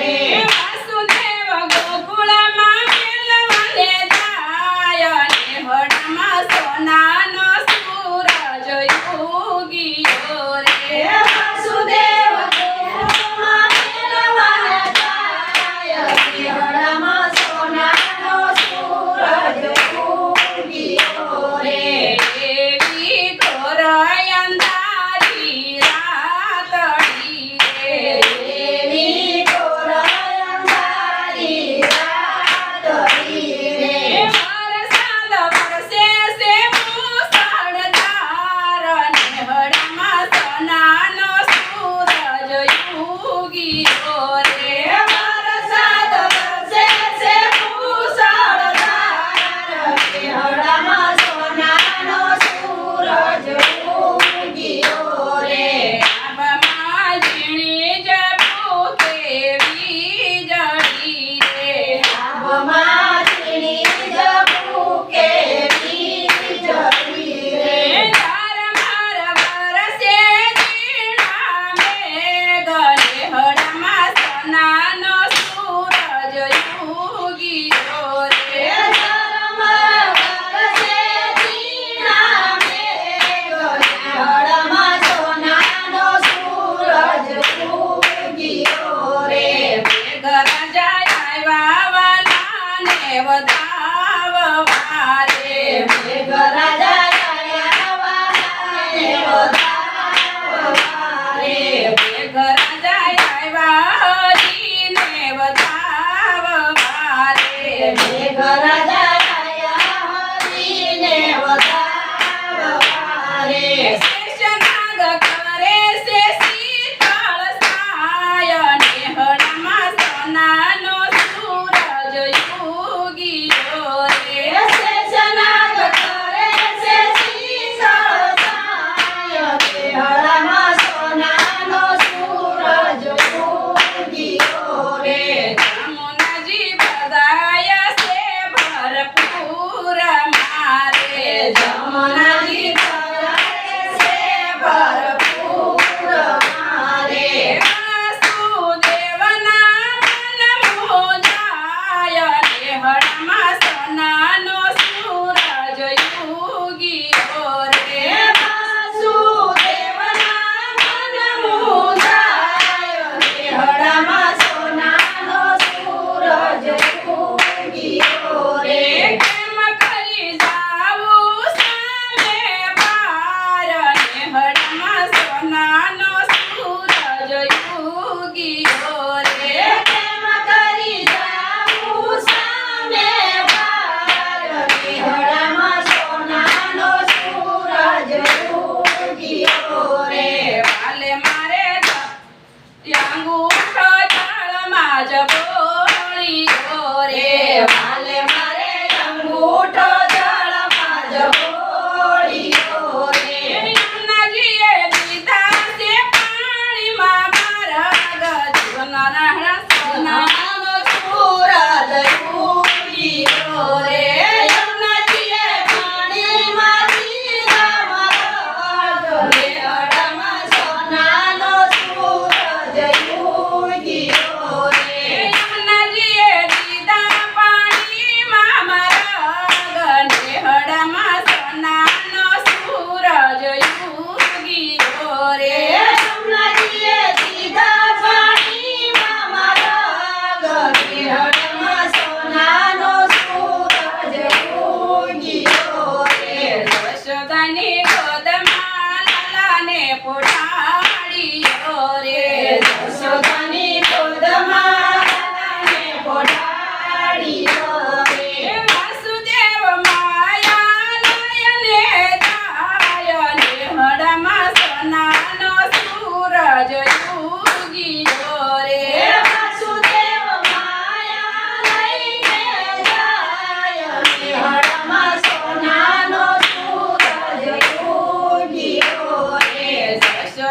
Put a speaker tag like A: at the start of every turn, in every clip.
A: Amém.
B: everyone. જ રે વા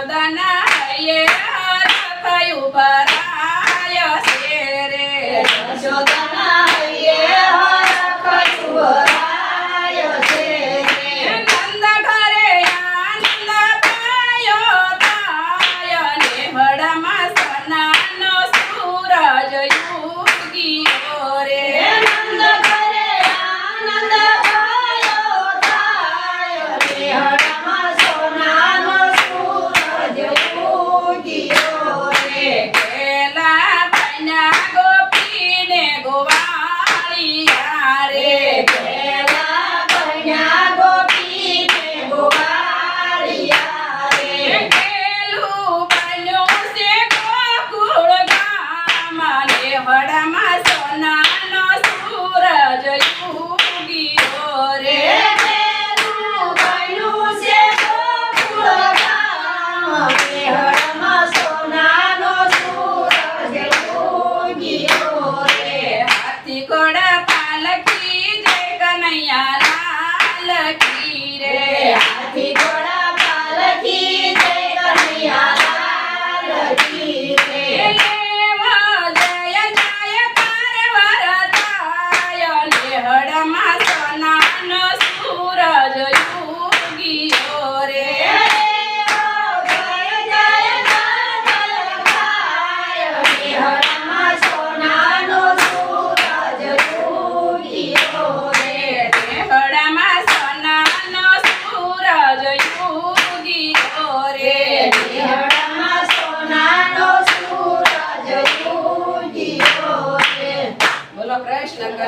B: જદનયે થયું પરાય છે રે
A: જદનયે થયું પરાય છે
B: નંદ ઘરે આનંદ પાયો થાય ને સના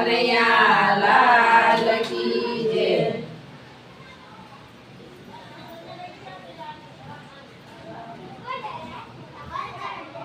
B: Hallelujah.